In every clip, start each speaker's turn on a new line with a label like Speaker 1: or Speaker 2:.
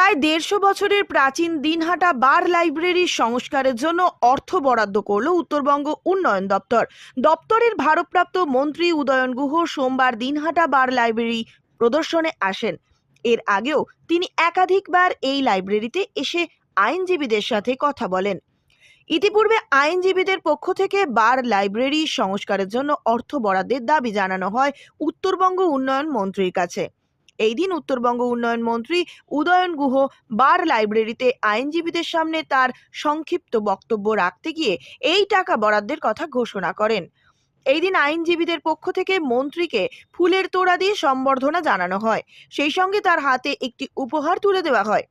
Speaker 1: প্রায় দেড়শো বছরের প্রাচীন দিনহাটা বার লাইব্রেরির সংস্কারের জন্য অর্থ বরাদ্দ করল উত্তরবঙ্গ উন্নয়ন দপ্তর। দপ্তরের ভারপ্রাপ্ত মন্ত্রী উদয়ন গুহ সোমবার দিনহাটা বার লাইব্রেরি প্রদর্শনে আসেন। এর আগেও তিনি একাধিকবার এই লাইব্রেরিতে এসে আইনজীবীদের সাথে কথা বলেন। ইতিপূর্বে আইনজীবীদের পক্ষ থেকে বার লাইব্রেরি সংস্কারের জন্য অর্থ বরাদ্দের দাবি জানানো হয় উত্তরবঙ্গ উন্নয়ন মন্ত্রীর কাছে। এই দিন উত্তরবঙ্গ উন্নয়ন মন্ত্রী উদয়ন গুহ বার লাইব্রেরিতে আইনজীবীদের সামনে তার সংক্ষিপ্ত বক্তব্য রাখতে গিয়ে এই টাকা বরাদ্দের কথা ঘোষণা করেন। এই দিন আইনজীবীদের পক্ষ থেকে মন্ত্রীকে ফুলের তোড়া দিয়ে সম্বর্ধনা জানানো হয়। সেই সঙ্গে তার হাতে একটি উপহার তুলে দেওয়া হয়।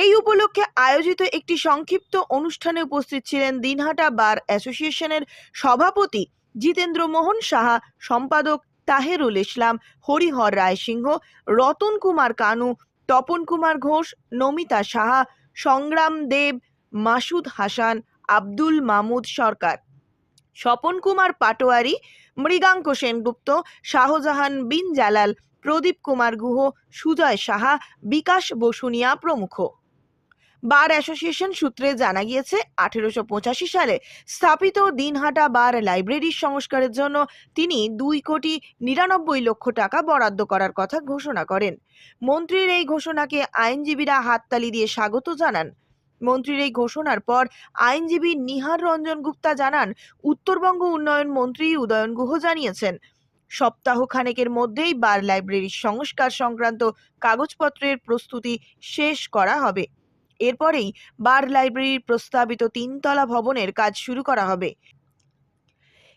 Speaker 1: এই উপলক্ষে আয়োজিত একটি সংক্ষিপ্ত অনুষ্ঠানে উপস্থিত ছিলেন দিনহাটা বার অ্যাসোসিয়েশনের সভাপতি জিতেন্দ্র মোহন সাহা, সম্পাদক তাহেরুল ইসলাম, হরিহর রায় সিংহ রতন কুমার কানু, তপন কুমার ঘোষ, নমিতা সাহা, সংগ্রাম দেব, মাসুদ হাসান, আব্দুল মামুদ সরকার। স্বপন কুমার পাটোয়ারি, মৃগাঙ্ক সেনগুপ্ত, শাহজাহান বিন জালাল, প্রদীপ কুমার গুহ, সুজয় সাহা, বিকাশ বসুনিয়া প্রমুখ। বার অ্যাসোসিয়েশন সূত্রে জানা গিয়েছে, আঠেরোশো পঁচাশি সালে স্থাপিত দিনহাটা বার লাইব্রেরির সংস্কারের জন্য তিনি দুই কোটি নিরানব্বই লক্ষ টাকা বরাদ্দ করার কথা ঘোষণা করেন। মন্ত্রীর এই ঘোষণাকে আইনজীবীরা হাততালি দিয়ে স্বাগত জানান। মন্ত্রীর এই ঘোষণার পর আইনজীবী নিহার রঞ্জন গুপ্তা জানান, উত্তরবঙ্গ উন্নয়ন মন্ত্রী উদয়ন গুহ জানিয়েছেন সপ্তাহ খানেকের মধ্যেই বার লাইব্রেরির সংস্কার সংক্রান্ত কাগজপত্রের প্রস্তুতি শেষ করা হবে। এরপরেই বার লাইব্রেরির প্রস্তাবিত তিনতলা ভবনের কাজ শুরু করা হবে।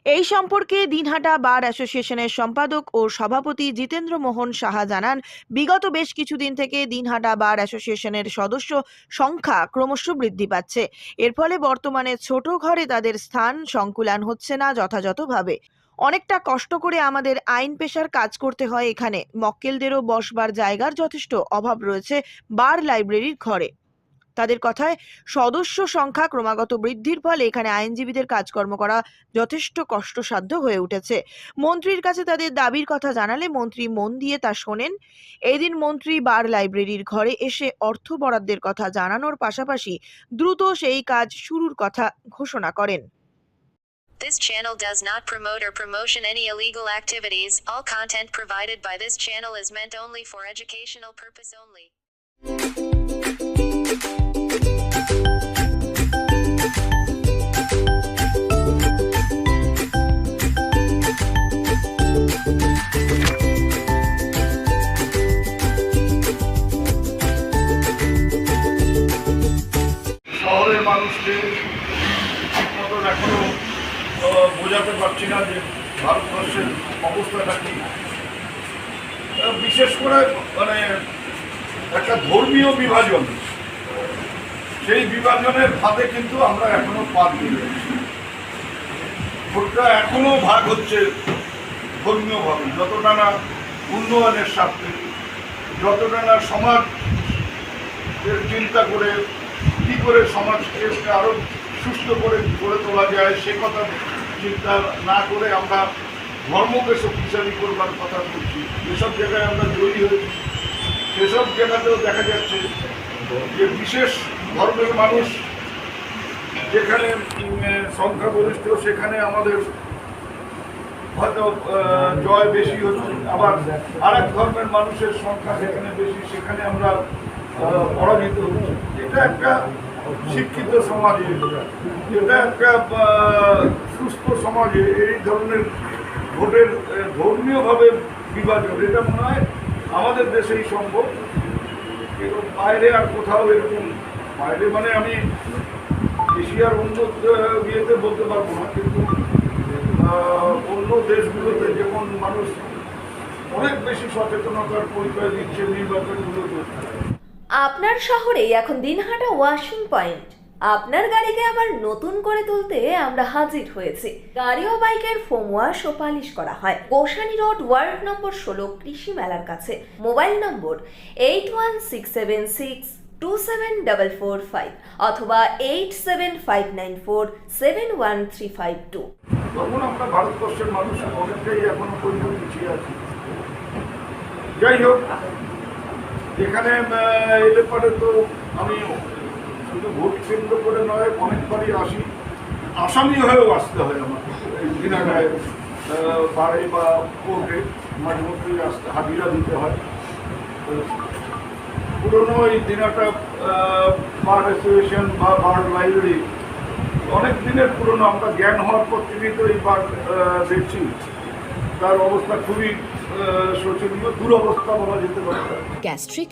Speaker 1: এই সম্পর্কে দিনহাটা বার অ্যাসোসিয়েশনের সম্পাদক ও সভাপতি জিতেন্দ্র মোহন সাহা জানান, বিগত বেশ কিছুদিন থেকে দিনহাটা বার অ্যাসোসিয়েশনের সদস্য সংখ্যা ক্রমশ বৃদ্ধি পাচ্ছে। এর ফলে বর্তমানে ছোট ঘরে তাদের স্থান সংকুলান হচ্ছে না যথাযথভাবে। অনেকটা কষ্ট করে আমাদের আইন পেশার কাজ করতে হয় এখানে। মক্কেলদেরও বসবার জায়গার যথেষ্ট অভাব রয়েছে বার লাইব্রেরির ঘরে। তাদের কথায় সদস্য সংখ্যা ক্রমাগত বৃদ্ধির ফলে এখানে আইনজীবীদের কাজকর্ম করা যথেষ্ট কষ্টসাধ্য হয়ে উঠেছে মন্ত্রীর কাছে তাদের দাবির কথা জানালে মন্ত্রী মন দিয়ে তা শোনেন এদিন মন্ত্রী বার লাইব্রেরির ঘরে এসে অর্থ বরাদ্দের কথা জানানোর পাশাপাশি দ্রুত সেই কাজ শুরুর কথা ঘোষণা করেন
Speaker 2: This channel does not promote or promotion any illegal activities. All content provided by this channel is meant only for educational purpose only.
Speaker 3: বোঝাতে পারছি না যে ভারতবর্ষের অবস্থাটা কি। বিশেষ করে মানে একটা ধর্মীয় বিভাজন। সেই বিভাজনের ফাঁদে কিন্তু আমরা এখনও পা দিয়ে ভোটটা এখনও ভাগ হচ্ছে ধর্মীয়ভাবে। যতটা না উন্নয়নের স্বার্থে, যতটা না সমাজ চিন্তা করে কি করে সমাজকে আরও সুস্থ করে গড়ে তোলা যায়, সে কথা চিন্তা না করে আমরা ধর্মকে শক্তিশালী করবার কথা বলছি। যেসব জায়গায় আমরা জয়ী হয়েছি, সেসব জায়গাতেও দেখা যাচ্ছে যে বিশেষ ধর্মের মানুষ যেখানে সংখ্যাগরিষ্ঠ, সেখানে আমাদের হয়তো জয় বেশি হচ্ছে। আবার আরেক ধর্মের মানুষের সংখ্যা যেখানে বেশি, সেখানে আমরা পরাজিত হচ্ছি। এটা একটা শিক্ষিত সমাজে এটা একটা সুস্থ সমাজে এই ধরনের ভোটের ধর্মীয়ভাবে বিভাজন, এটা মনে হয় আমাদের দেশেই সম্ভব। কিন্তু বাইরে আর কোথাও এরকম, বাইরে মানে আমি এশিয়ার অন্য ইয়েতে বলতে পারব না, কিন্তু অন্য দেশগুলোতে যেমন মানুষ অনেক বেশি সচেতনতার পরিচয় দিচ্ছে নির্বাচনগুলোতে।
Speaker 4: আপনার শহরেই এখন দিনহাটা ওয়াশিং পয়েন্ট। আপনার গাড়িকে আবার নতুন করে তুলতে আমরা হাজির হয়েছি। গাড়ি ও বাইকের ফোম ওয়াশ ও পালিশ করা হয়। গোসানি রোড, ওয়ার্ড নম্বর ষোলো, কৃষি মেলার কাছে। Mobile number eight one six seven six two seven double four five অথবা eight seven five nine four seven one three five two
Speaker 3: তখন আমরা ভারতবর্ষের মানুষ অনেকটাই এখনও পর্যন্ত পিছিয়ে আছি। যাই হোক, এখানে এলে পরে তো আমি শুধু ভোট কেন্দ্র করে নয়, অনেকবারই আসি। আসামি হয়েও আসতে হয় আমাকে বাড়ি বা কোর্টে মাঝে মধ্যে আসতে হাজিরা দিতে হয়। পুরনো এই দিনাটা বার অ্যাসোসিয়েশন বা বার লাইব্রেরি, অনেক দিনের পুরনো, আমরা জ্ঞান হওয়ার পর থেকেই তো এই বার দেখছি। তার অবস্থা খুবই শোচনীয়, দুরবস্থা বলা যেতে পারে।
Speaker 5: Gastric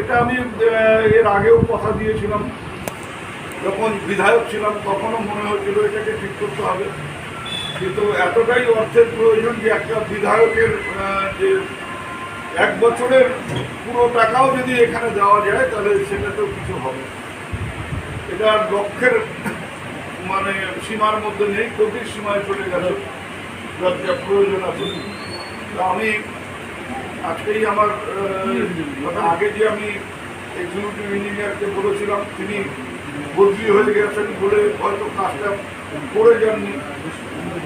Speaker 3: এটা আমি এর আগেও কথা দিয়েছিলাম। যখন বিধায়ক ছিলাম, তখনও মনে হয়েছিল এটাকে ঠিক করতে হবে। কিন্তু এতটাই অর্থের প্রয়োজন যে একটা বিধায়কের যে এক বছরের পুরো টাকাও যদি এখানে দেওয়া যায়, তাহলে সেটাতেও কিছু হবে। এটা লক্ষ্যের মানে সীমার মধ্যে নেই কোটির সীমায় চলে যা প্রয়োজন আছে। তা আমি আজকেই আমার মানে আগে যে আমি এক্সিকিউটিভ ইঞ্জিনিয়ারকে বলেছিলাম, তিনি বদলি হয়ে গেছেন বলে হয়তো কাজটা করে যাননি।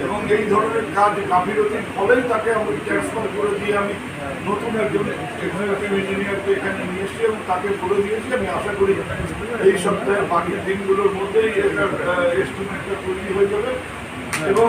Speaker 3: এবং এই ধরনের কাজ গাফিলতির ফলেই তাকে আমি ট্রান্সফার করে দিয়ে আমি নতুন একজন এক্সিকিউটিভ ইঞ্জিনিয়ারকে এখানে নিয়ে এসেছি এবং তাকে বলে দিয়েছি, আমি আশা করি এই সপ্তাহের বাকি দিনগুলোর মধ্যেই এটার এস্টিমেটটা তৈরি হয়ে যাবে। এবং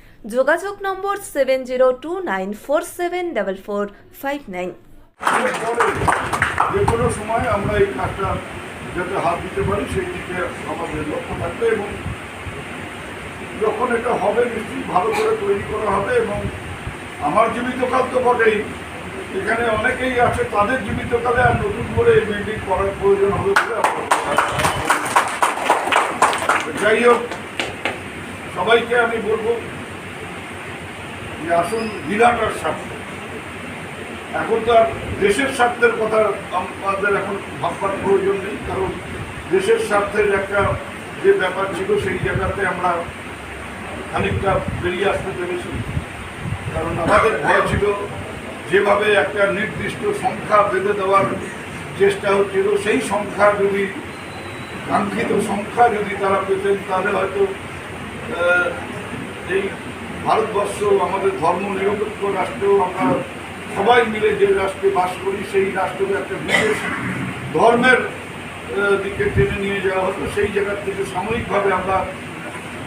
Speaker 4: যোগাযোগ নম্বর seven zero two nine four seven double four five nine
Speaker 3: যে কোনো সময় আমরা এই কাজটা যাতে হাত দিতে পারি, সেই দিকে আমাদের লক্ষ্য থাকবে এবং যখন এটা হবে, নিশ্চয়ই ভালো করে তৈরি করা হবে এবং আমার জীবিতকাল তো বটেই এখানে অনেকেই আছে, তাদের জীবিতকালে আর নতুন করে এই বিল্ডিং করার প্রয়োজন হবে বলে। যাই হোক, সবাইকে আমি বলব আসুন বিরাটার স্বার্থ। এখন তো আর দেশের স্বার্থের কথা আমাদের এখন ভাববার প্রয়োজন নেই, কারণ দেশের স্বার্থের একটা যে ব্যাপার ছিল, সেই জায়গাতে আমরা খানিকটা বেরিয়ে আসতে পেরেছি। কারণ আমাদের ভয় ছিল যেভাবে একটা নির্দিষ্ট সংখ্যা বেঁধে দেওয়ার চেষ্টা হচ্ছিল, সেই সংখ্যা যদি, কাঙ্ক্ষিত সংখ্যা যদি তারা পেতেন, তাহলে হয়তো এই ভারতবর্ষ, আমাদের ধর্ম, নিরপেক্ষ রাষ্ট্র, আমরা সবাই মিলে যে রাষ্ট্রে বাস করি, সেই রাষ্ট্রকে একটা বিশেষ ধর্মের দিকে টেনে নিয়ে যাওয়া হতো। সেই জায়গার থেকে সাময়িকভাবে আমরা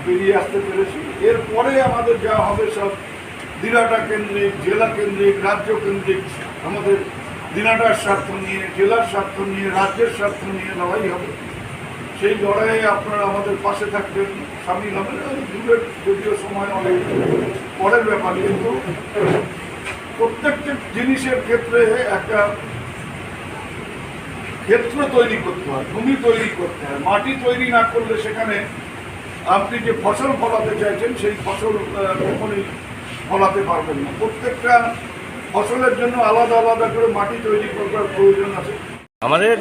Speaker 3: বেরিয়ে আসতে পেরেছি। এরপরে আমাদের যা হবে সব দিনাটা কেন্দ্রিক, জেলা কেন্দ্রিক, রাজ্য কেন্দ্রিক, আমাদের দিনাটার স্বার্থ নিয়ে, জেলার স্বার্থ নিয়ে, রাজ্যের স্বার্থ নিয়ে লড়াই হবে। সেই লড়াইয়ে আপনারা আমাদের পাশে থাকবেন। সামিল আর দূরের যদিও সময় অনেক পরের ব্যাপার, কিন্তু প্রত্যেকটা জিনিসের ক্ষেত্রে একটা ক্ষেত্র তৈরি করতে হয়, ভূমি তৈরি করতে হয়। মাটি তৈরি না করলে সেখানে আপনি যে ফসল ফলাতে চাইছেন, সেই ফসল কখনই ফলাতে পারবেন না। প্রত্যেকটা ফসলের জন্য আলাদা আলাদা করে মাটি তৈরি করবার প্রয়োজন আছে।
Speaker 6: আমাদের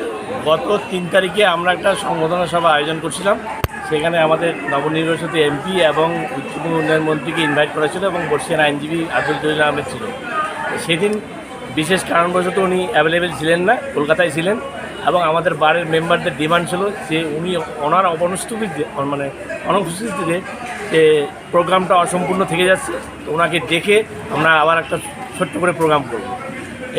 Speaker 6: গত তিন তারিখে আমরা একটা সংবর্ধনা সভা আয়োজন করছিলাম। সেখানে আমাদের নবনির্বাচিত এমপি এবং উচ্চতম উন্নয়ন মন্ত্রীকে ইনভাইট করা ছিল এবং বর্ষিয়ান আইনজীবী আব্দুল জলিল আহমেদ ছিল। সেদিন বিশেষ কারণবশত উনি অ্যাভেলেবেল ছিলেন না, কলকাতায় ছিলেন এবং আমাদের বারের মেম্বারদের ডিমান্ড ছিল যে উনি ওনার অনুপস্থিতিতে মানে অনুপস্থিতিতে যে প্রোগ্রামটা অসম্পূর্ণ থেকে যাচ্ছে, তো ওনাকে দেখে আমরা আবার একটা ছোট্ট করে প্রোগ্রাম করব।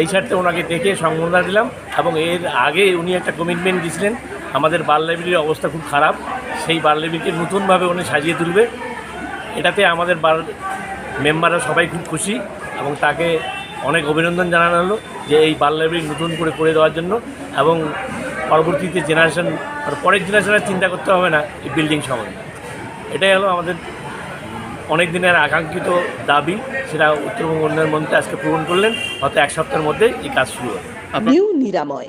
Speaker 6: এই স্বার্থে ওনাকে দেখে সংবর্ধনা দিলাম এবং এর আগে উনি একটা কমিটমেন্ট দিয়েছিলেন আমাদের বার লাইব্রেরির অবস্থা খুব খারাপ। সেই বার লাইব্রেরিকে নতুনভাবে উনি সাজিয়ে তুলবে। এটাতে আমাদের বার মেম্বাররা সবাই খুব খুশি এবং তাকে অনেক অভিনন্দন জানানো হলো যে এই বার লাইব্রেরি নতুন করে করে দেওয়ার জন্য এবং পরবর্তীতে জেনারেশন আর পরের জেনারেশনের চিন্তা করতে হবে না এই বিল্ডিং সম্বন্ধে। এটাই হলো আমাদের অনেক দিনের আকাঙ্ক্ষিত দাবি, সেটা উত্তরবঙ্গ উন্নয়ন মন্ত্রী আজকে পূরণ করলেন। হয়তো এক সপ্তাহের মধ্যে এই কাজ শুরু হবে।
Speaker 7: নিউ নিরাময়।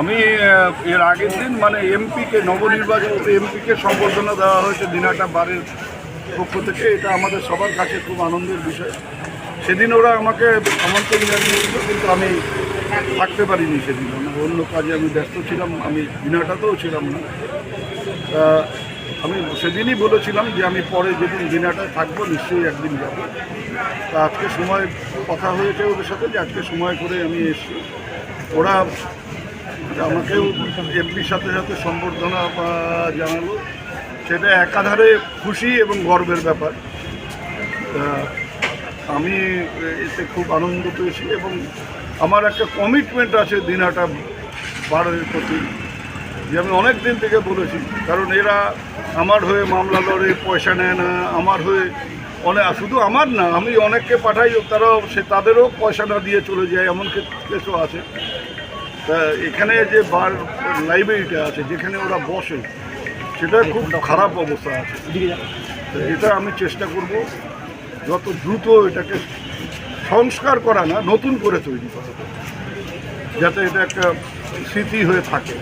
Speaker 3: আমি এর আগের দিন মানে এমপিকে, নবনির্বাচিত এমপিকে সম্বর্ধনা দেওয়া হয়েছে দিনাটা বারের পক্ষ থেকে। এটা আমাদের সবার কাছে খুব আনন্দের বিষয়। সেদিন ওরা আমাকে আমন্ত্রণ জানিয়েছিল, কিন্তু আমি থাকতে পারিনি সেদিন। মানে অন্য কাজে আমি ব্যস্ত ছিলাম, আমি দিনাটাতেও ছিলাম না। আমি সেদিনই বলেছিলাম যে আমি পরে যেদিন দিনাটায় থাকব, নিশ্চয়ই একদিন যাব। তা আজকে সময় কথা হয়েছে ওদের সাথে যে আজকে সময় করে আমি এসছি। ওরা আমাকেও এমপির সাথে সাথে সম্বর্ধনা জানালো। সেটা একাধারে খুশি এবং গর্বের ব্যাপার। আমি এতে খুব আনন্দ পেয়েছি এবং আমার একটা কমিটমেন্ট আছে দিনহাটা বারের প্রতি। যে আমি অনেক দিন থেকে বলেছি, কারণ এরা আমার হয়ে মামলা লড়ে, পয়সা নেয় না, আমার হয়ে অনেক শুধু আমার না, আমি অনেককে পাঠাই, তারাও, সে তাদেরও পয়সা না দিয়ে চলে যায়, এমন কেসও আছে। এখানে যে বার লাইব্রেরিটা আছে, যেখানে ওরা বসে, সেটা খুব খারাপ অবস্থা আছে। এটা আমি চেষ্টা করব যত দ্রুত এটাকে সংস্কার করা না, নতুন করে তৈরি করা, যাতে এটা একটা স্মৃতি হয়ে থাকে।